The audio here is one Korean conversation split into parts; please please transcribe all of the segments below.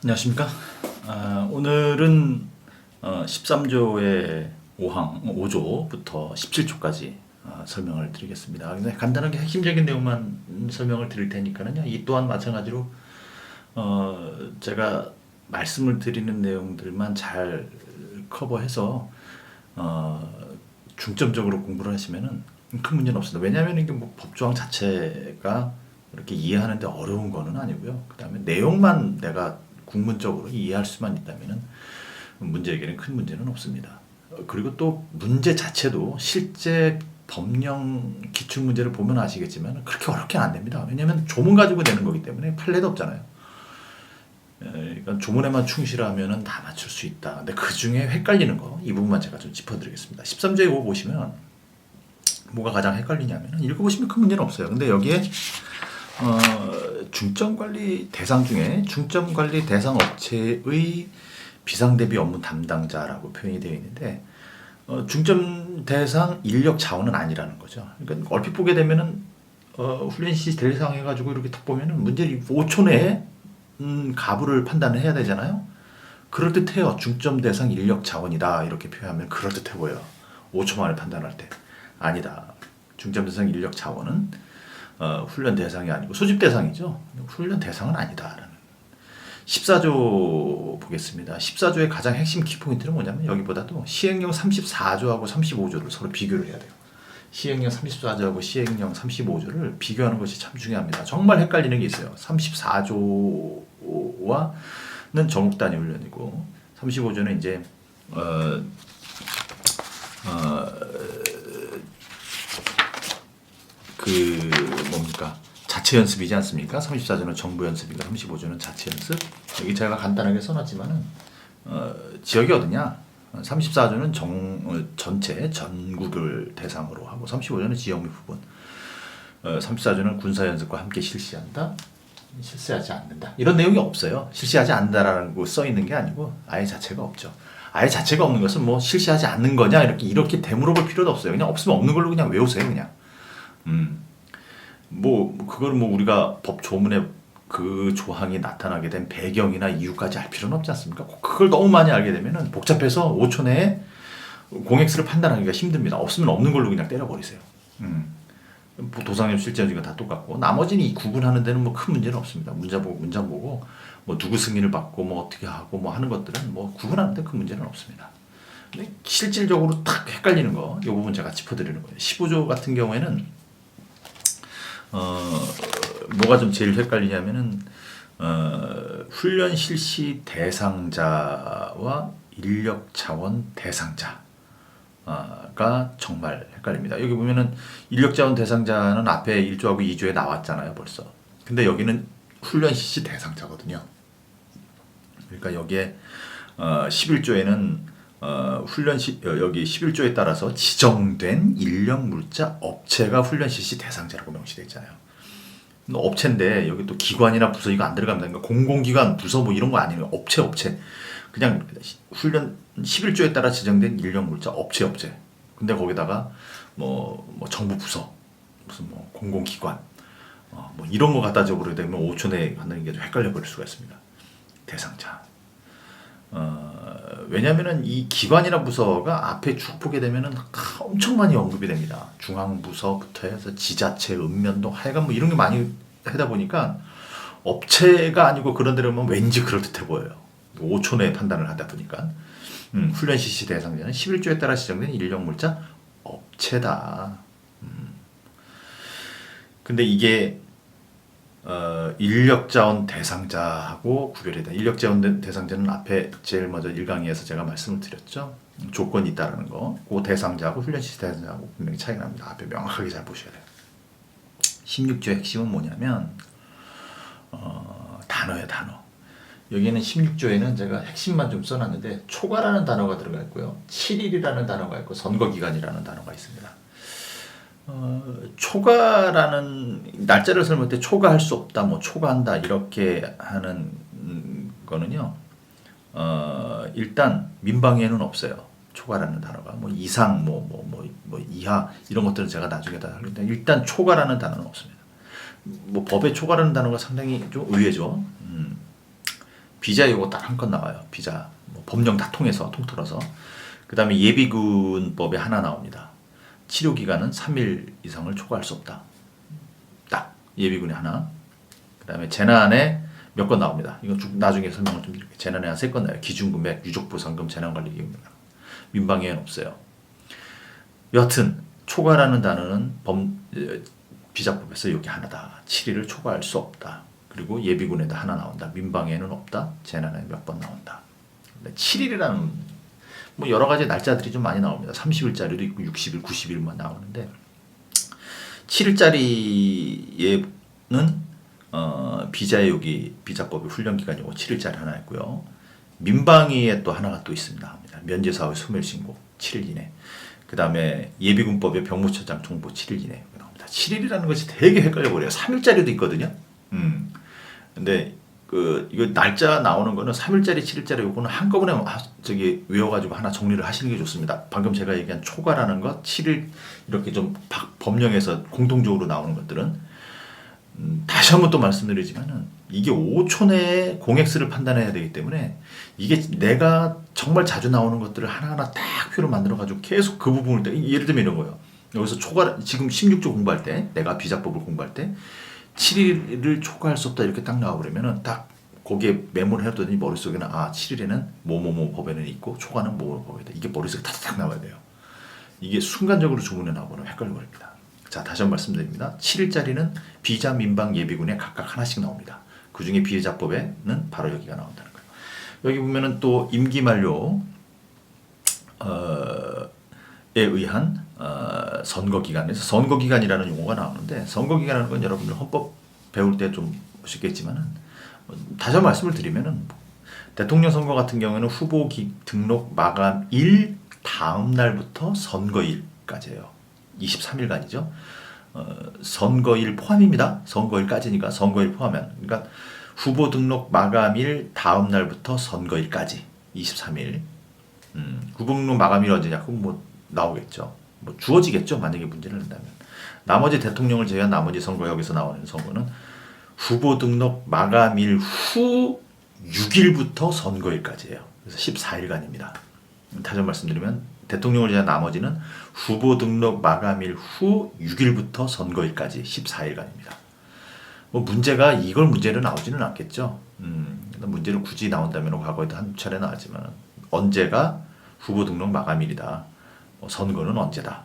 안녕하십니까. 아, 오늘은 어, 13조의 5항, 5조부터 17조까지 어, 설명을 드리겠습니다. 간단하게 핵심적인 내용만 음, 설명을 드릴 테니까는요. 이 또한 마찬가지로 어, 제가 말씀을 드리는 내용들만 잘 커버해서 어, 중점적으로 공부를 하시면은 큰 문제는 없습니다. 왜냐하면 이게 뭐 법조항 자체가 이렇게 이해하는데 어려운 거는 아니고요. 그 다음에 내용만 내가 국문적으로 이해할 수만 있다면은 문제에게는 큰 문제는 없습니다. 어, 그리고 또 문제 자체도 실제 법령 기출 문제를 보면 아시겠지만 그렇게 어렵게 안 됩니다. 왜냐하면 조문 가지고 되는 거기 때문에 판례도 없잖아요. 에, 그러니까 조문에만 충실하면은 다 맞출 수 있다. 근데 그 중에 헷갈리는 거 이 부분만 제가 좀 짚어드리겠습니다. 13조에 이거 보시면 뭐가 가장 헷갈리냐면은 읽어보시면 큰 문제는 없어요. 근데 여기에 어, 중점 관리 대상 중에 중점 관리 대상 업체의 비상 대비 업무 담당자라고 표현이 되어 있는데 어, 중점 대상 인력 자원은 아니라는 거죠. 그러니까 얼핏 보게 되면은 어, 훈련 시 대상 해 가지고 이렇게 딱 보면은 문제를 5초 내에 음, 가부를 판단을 해야 되잖아요. 그럴 듯해요. 중점 대상 인력 자원이다 이렇게 표현하면 그럴 듯해 보여. 5초 만에 판단할 때 아니다. 중점 대상 인력 자원은 어, 훈련 대상이 아니고 소집 대상이죠. 훈련 대상은 아니다라는. 14조 보겠습니다. 14조의 가장 핵심 키포인트는 뭐냐면 여기보다도 시행령 34조하고 35조를 서로 비교를 해야 돼요. 시행령 34조하고 시행령 35조를 비교하는 것이 참 중요합니다. 정말 헷갈리는 게 있어요. 34조와는 전국 단위 훈련이고 35조는 이제 어, 어, 그 뭡니까 자체 연습이지 않습니까? 34조는 정부 연습이고 35조는 자체 연습. 여기 제가 간단하게 써놨지만은 어, 지역이 어디냐? 34조는 정 어, 전체 전국을 대상으로 하고 35조는 지역 및 부분. 어, 34조는 군사 연습과 함께 실시한다. 실시하지 않는다. 이런 내용이 없어요. 실시하지 않는다라고 써 있는 게 아니고 아예 자체가 없죠. 아예 자체가 없는 것은 뭐 실시하지 않는 거냐 이렇게 이렇게 되물어볼 필요도 없어요. 그냥 없으면 없는 걸로 그냥 외우세요, 그냥. 음. 뭐 그걸 뭐 우리가 법 조문에 그 조항이 나타나게 된 배경이나 이유까지 알 필요는 없지 않습니까? 그걸 너무 많이 알게 되면은 복잡해서 5초 내에 공엑스를 판단하기가 힘듭니다. 없으면 없는 걸로 그냥 때려버리세요. 음. 뭐 도상님 실제적인 다 똑같고 나머지는 이 구분하는 데는 뭐 큰 문제는 없습니다. 문자 보고 문자 보고 뭐 누구 승인을 받고 뭐 어떻게 하고 뭐 하는 것들은 뭐 구분하는 데 큰 문제는 없습니다. 근데 실질적으로 딱 헷갈리는 거, 이 부분 제가 짚어드리는 거예요. 15조 같은 경우에는 어, 뭐가 좀 제일 헷갈리냐면은 어, 훈련 실시 대상자와 인력 자원 대상자 가 정말 헷갈립니다. 여기 보면은 인력 자원 대상자는 앞에 1조하고 2조에 나왔잖아요, 벌써. 근데 여기는 훈련 실시 대상자거든요. 그러니까 여기에 어, 11조에는 어, 훈련 시 어, 여기 11조에 따라서 지정된 인력 물자 업체가 훈련 실시 대상자라고 명시되어 있잖아요. 업체인데 여기 또 기관이나 부서 이거 안 들어갑니다. 그러니까 공공기관, 부서 뭐 이런 거 아니에요. 업체, 업체. 그냥 훈련 11조에 따라 지정된 인력 물자 업체, 업체. 근데 거기다가 뭐, 뭐 정부 부서, 무슨 뭐 공공기관, 어, 뭐 이런 거 갖다 줘버리게 되면 5초 내에 하는 게 좀 헷갈려 버릴 수가 있습니다. 대상자. 어, 왜냐면은 이 기관이나 부서가 앞에 쭉 보게 되면은 엄청 많이 언급이 됩니다. 중앙부서부터 해서 지자체, 읍면동, 하여간 뭐 이런 게 많이 하다 보니까 업체가 아니고 그런 데로 오면 왠지 그럴듯해 보여요. 5초 내에 판단을 하다 보니까. 음, 훈련 실시 대상자는 11조에 따라 지정된 인력 물자 업체다. 음. 근데 이게 어, 인력 자원 대상자하고 구별이 다 인력 자원 대- 대상자는 앞에 제일 먼저 1강의에서 제가 말씀을 드렸죠. 음, 조건이 있다는 거. 그 대상자하고 훈련시 대상자하고 분명히 차이가 납니다. 앞에 명확하게 잘 보셔야 돼요. 16조 핵심은 뭐냐면 어, 단어예요, 단어. 여기는 16조에는 제가 핵심만 좀 써놨는데 초과라는 단어가 들어가 있고요. 7일이라는 단어가 있고 선거기간이라는 단어가 있습니다. 어, 초과라는 날짜를 설명할 때 초과할 수 없다, 뭐 초과한다 이렇게 하는 음, 거는요. 어, 일단 민방위에는 없어요. 초과라는 단어가 뭐 이상, 뭐뭐 뭐 뭐 이하 이런 것들은 제가 나중에 다 하는데 일단 초과라는 단어는 없습니다. 뭐 법에 초과라는 단어가 상당히 좀 의외죠. 음. 비자 요거 딱 한 건 나와요. 비자 뭐 법령 다 통해서 통틀어서 그 다음에 예비군법에 하나 나옵니다. 치료 기간은 3일 이상을 초과할 수 없다. 딱 예비군에 하나. 그 다음에 재난에 몇 건 나옵니다. 이건 쭉 나중에 설명을 좀 드릴게요. 재난에 한 세 건 나와요. 기준 금액, 유족 보상금, 재난관리 기금. 민방위에는 없어요. 여하튼 초과라는 단어는 범 에, 비자법에서 여기 하나다. 7일을 초과할 수 없다. 그리고 예비군에도 하나 나온다. 민방위에는 없다. 재난에 몇 번 나온다. 7일이라는 뭐 여러 가지 날짜들이 좀 많이 나옵니다. 30일짜리도 있고 60일, 90일만 나오는데 7일짜리에는 어, 비자의 여기 비자법의 훈련 기간이 7일짜리 하나 있고요. 민방위에 또 하나가 또 있습니다. 합니다. 면제사의 소멸 신고 7일 이내. 그 다음에 예비군법의 병무처장 정보 7일 이내 나옵니다. 7일이라는 것이 되게 헷갈려 버려요. 3일짜리도 있거든요. 음. 근데 그 이거 날짜 나오는 거는 3일짜리, 7일짜리 요거는 한꺼번에 하- 저기 외워가지고 하나 정리를 하시는 게 좋습니다. 방금 제가 얘기한 초과라는 것, 7일 이렇게 좀 박- 법령에서 공통적으로 나오는 것들은 음, 다시 한번 또 말씀드리지만은 이게 5초 내에 공엑스를 판단해야 되기 때문에 이게 내가 정말 자주 나오는 것들을 하나하나 딱 표로 만들어 가지고 계속 그 부분을 때 예를 들면 이런 거예요. 여기서 초과 지금 16조 공부할 때 내가 비자법을 공부할 때 7일을 초과할 수 없다 이렇게 딱 나와 버리면은 딱 거기에 메모를 해뒀더니 머릿속에는 아 7일에는 뭐뭐뭐 법에는 있고 초과는 뭐 법에 있다. 이게 머릿속에 타닥 나와야 돼요. 이게 순간적으로 주문에 나오면 헷갈려 버립니다. 자, 다시 한 번 말씀드립니다. 7일짜리는 비자 민방 예비군에 각각 하나씩 나옵니다. 그 중에 비자법에는 바로 여기가 나온다는 거예요. 여기 보면은 또 임기 만료 어, 에 의한 어, 선거 기간에서 선거 기간이라는 용어가 나오는데 선거 기간이라는 건 여러분들 헌법 배울 때 좀 보시겠지만은 어, 다시 한번 말씀을 드리면은 대통령 선거 같은 경우에는 후보 기, 등록 마감 일 다음 날부터 선거일까지예요. 23일간이죠. 어, 선거일 포함입니다. 선거일까지니까 선거일 포함면 그러니까 후보 등록 마감일 다음 날부터 선거일까지 23일. 음, 후보 등록 마감일 언제냐? 그럼 뭐 나오겠죠. 뭐 주어지겠죠. 만약에 문제를 낸다면. 나머지 대통령을 제외한 나머지 선거 여기서 나오는 선거는 후보 등록 마감일 후 6일부터 선거일까지예요. 그래서 14일간입니다. 다시 말씀드리면 대통령을 제외한 나머지는 후보 등록 마감일 후 6일부터 선거일까지 14일간입니다. 뭐 문제가 이걸 문제로 나오지는 않겠죠. 음, 문제로 굳이 나온다면 과거에도 한 차례 나왔지만 언제가 후보 등록 마감일이다. 뭐 선거는 언제다.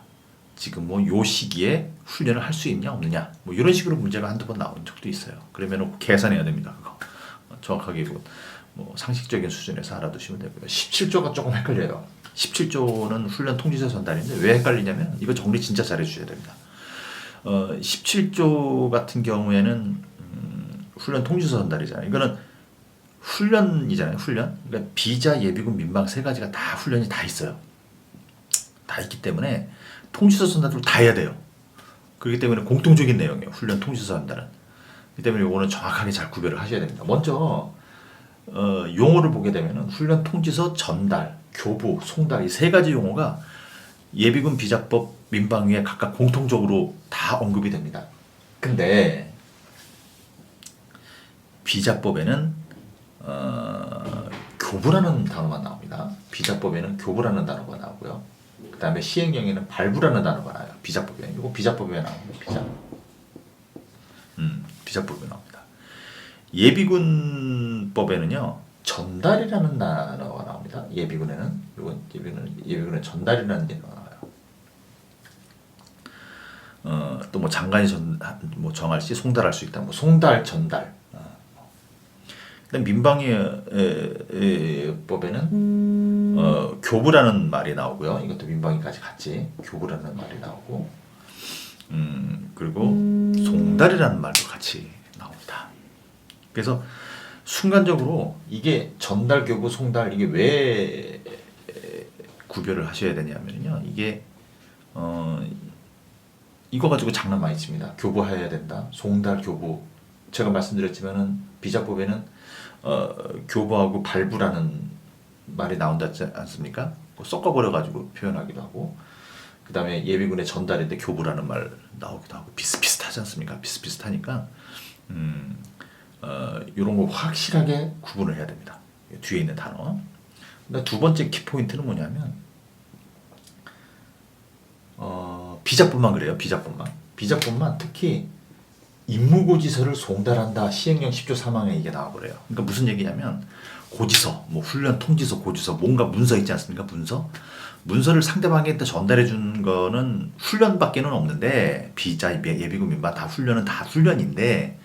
지금 뭐 요 시기에 훈련을 할 수 있냐 없느냐 뭐 이런 식으로 문제가 한두 번 나온 적도 있어요. 그러면 계산해야 됩니다. 그거 정확하게 그뭐 상식적인 수준에서 알아두시면 되고요. 17조가 조금 헷갈려요. 17조는 훈련 통지서 전달인데 왜 헷갈리냐면 이거 정리 진짜 잘해 주셔야 됩니다. 어, 17조 같은 경우에는 음, 훈련 통지서 전달이잖아요. 이거는 훈련이잖아요. 훈련. 그러니까 비자, 예비군, 민방 세 가지가 다 훈련이 다 있어요. 다 있기 때문에 통지서 전달을 다 해야 돼요. 그렇기 때문에 공통적인 내용이에요. 훈련 통지서 전달은. 그렇기 때문에 이거는 정확하게 잘 구별을 하셔야 됩니다. 먼저 어, 용어를 보게 되면은 훈련 통지서 전달, 교부, 송달 이 세 가지 용어가 예비군 비자법 민방위에 각각 공통적으로 다 언급이 됩니다. 근데 비자법에는 어, 교부라는 단어만 나옵니다. 비자법에는 교부라는 단어가 나오고요. 그 다음에 시행령에는 발부라는 단어가 나와요. 비자법에. 이거 비자법에 나옵니다. 비자. 음, 비자법에 나옵니다. 예비군법에는요 전달이라는 단어가 나옵니다. 예비군에는 이건 예비군은 예비군에 전달이라는 단어가 나와요. 어, 또 뭐 장관이 전, 뭐 정할 시 송달할 수 있다. 뭐 송달, 전달. 어. 근데 민방위 에, 에, 법에는 어, 교부라는 말이 나오고요. 이것도 민방위까지 같이 교부라는 말이 나오고, 음, 그리고 송달이라는 말도 같이 나옵니다. 그래서 순간적으로 이게 전달, 교부, 송달 이게 왜 구별을 하셔야 되냐면요. 이게 어 이거 가지고 장난 많이 칩니다. 교부해야 된다. 송달, 교부. 제가 말씀드렸지만은 비자법에는 어 교부하고 발부라는 말이 나온다지 않습니까? 뭐 섞어버려 가지고 표현하기도 하고. 그 다음에 예비군의 전달인데 교부라는 말 나오기도 하고 비슷비슷하지 않습니까? 비슷비슷하니까 음, 어, 이런 거 확실하게 구분을 해야 됩니다. 뒤에 있는 단어. 두 번째 키 포인트는 뭐냐면 어, 비자뿐만 그래요. 비자뿐만. 비자뿐만 특히 임무고지서를 송달한다 시행령 10조 3항에 이게 나와버려요. 그러니까 무슨 얘기냐면 고지서, 뭐 훈련 통지서, 고지서 뭔가 문서 있지 않습니까? 문서. 문서를 상대방한테 전달해 준 거는 훈련밖에는 없는데 비자, 예, 예비군 민반 다 훈련은 다 훈련인데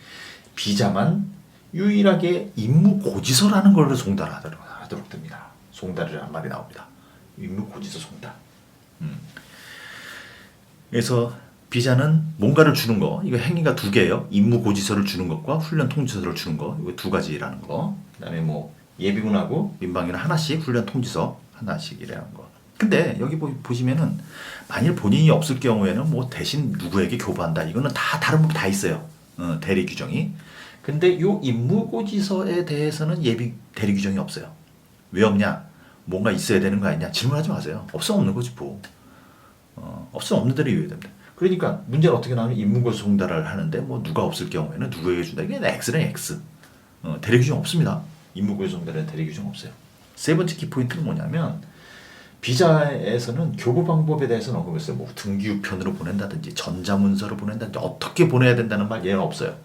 비자만 유일하게 임무 고지서라는 걸 송달하도록 하도록 됩니다. 송달이라는 말이 나옵니다. 임무 고지서 송달. 음. 그래서 비자는 뭔가를 주는 거 이거 행위가 두 개예요. 임무 고지서를 주는 것과 훈련 통지서를 주는 거 이거 두 가지라는 거. 그다음에 뭐 예비군하고 민방위는 하나씩 훈련 통지서 하나씩이라는 거. 근데 여기 보, 보시면은 만일 본인이 없을 경우에는 뭐 대신 누구에게 교부한다 이거는 다 다른 법다 있어요. 어, 대리 규정이. 근데 요 임무 고지서에 대해서는 예비 대리 규정이 없어요. 왜 없냐? 뭔가 있어야 되는 거 아니냐? 질문하지 마세요. 없으면 없는 거지 뭐. 어, 없으면 없는 대로 이해해야 됩니다. 그러니까 문제는 어떻게 나오면 임무고 송달을 하는데 뭐 누가 없을 경우에는 누구에게 준다. 이게 X는 X. 어, 대리 규정 없습니다. 임무고 송달에는 대리 규정 없어요. 세 번째 키포인트는 뭐냐면 비자에서는 교부 방법에 대해서는 언급했어요. 뭐 등기우편으로 보낸다든지 전자문서로 보낸다든지 어떻게 보내야 된다는 말 얘는 없어요.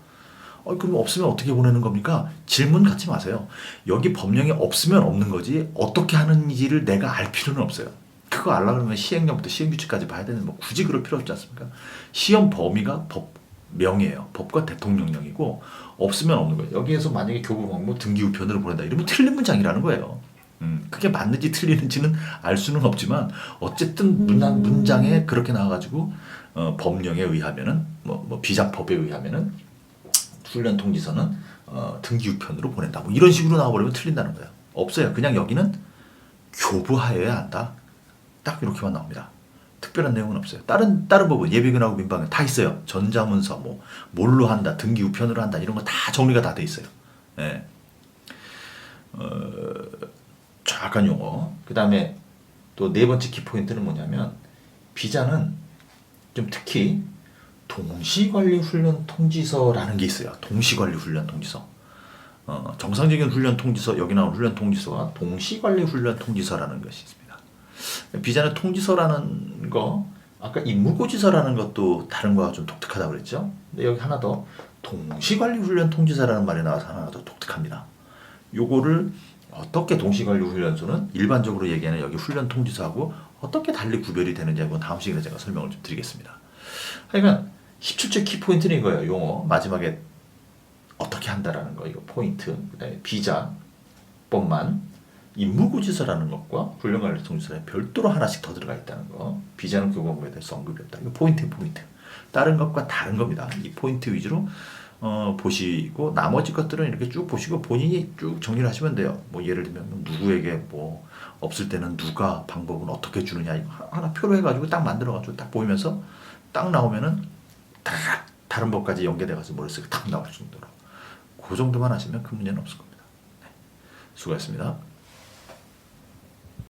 어, 그럼 없으면 어떻게 보내는 겁니까? 질문 갖지 마세요. 여기 법령에 없으면 없는 거지 어떻게 하는지를 내가 알 필요는 없어요. 그거 알라 그러면 시행령부터 시행규칙까지 봐야 되는 뭐 굳이 그럴 필요 없지 않습니까? 시험 범위가 법 명이에요. 법과 대통령령이고 없으면 없는 거예요. 여기에서 만약에 교부 방법 등기 우편으로 보낸다 이러면 틀린 문장이라는 거예요. 음, 그게 맞는지 틀리는지는 알 수는 없지만 어쨌든 문장, 문장에 그렇게 나와가지고 어, 법령에 의하면은 뭐, 뭐 비자법에 의하면은 훈련 통지서는 어, 등기 우편으로 보낸다. 뭐 이런 식으로 나와버리면 틀린다는 거예요. 없어요. 그냥 여기는 교부하여야 한다. 딱 이렇게만 나옵니다. 특별한 내용은 없어요. 다른 다른 법은 예비군하고 민방위 다 있어요. 전자문서 뭐 뭘로 한다, 등기 우편으로 한다 이런 거 다 정리가 다 돼 있어요. 예. 어, 정확한 용어. 그 다음에 또 네 번째 키포인트는 뭐냐면 비자는 좀 특히 동시관리 훈련 통지서라는 게 있어요. 동시관리 훈련 통지서. 어, 정상적인 훈련 통지서 여기 나온 훈련 통지서와 동시관리 훈련 통지서라는 것이 있습니다. 비자는 통지서라는 거 아까 임무고지서라는 것도 다른 거와 좀 독특하다고 그랬죠. 근데 여기 하나 더 동시관리 훈련 통지서라는 말이 나와서 하나 더 독특합니다. 요거를 어떻게 동시관리 훈련소는 일반적으로 얘기하는 여기 훈련 통지서하고 어떻게 달리 구별이 되는지 한번 다음 시간에 제가 설명을 좀 드리겠습니다. 하여간 17째 키포인트는 이거예요. 용어 마지막에 어떻게 한다라는 거 이거 포인트 그다음에 비자 법만 임무고지서라는 것과 훈련관리 통지서에 별도로 하나씩 더 들어가 있다는 거. 비자는 교과목에 대해서 언급이 없다. 이거 포인트 포인트. 다른 것과 다른 겁니다. 이 포인트 위주로 어, 보시고 나머지 것들은 이렇게 쭉 보시고 본인이 쭉 정리를 하시면 돼요. 뭐 예를 들면 뭐 누구에게 뭐 없을 때는 누가 방법은 어떻게 주느냐 이거 하- 하나 표로 해가지고 딱 만들어가지고 딱 보이면서 딱 나오면은 다 다른 법까지 연계돼가지고 머릿속에 탁 나올 정도로 그 정도만 하시면 큰 문제는 없을 겁니다. 네. 수고하셨습니다.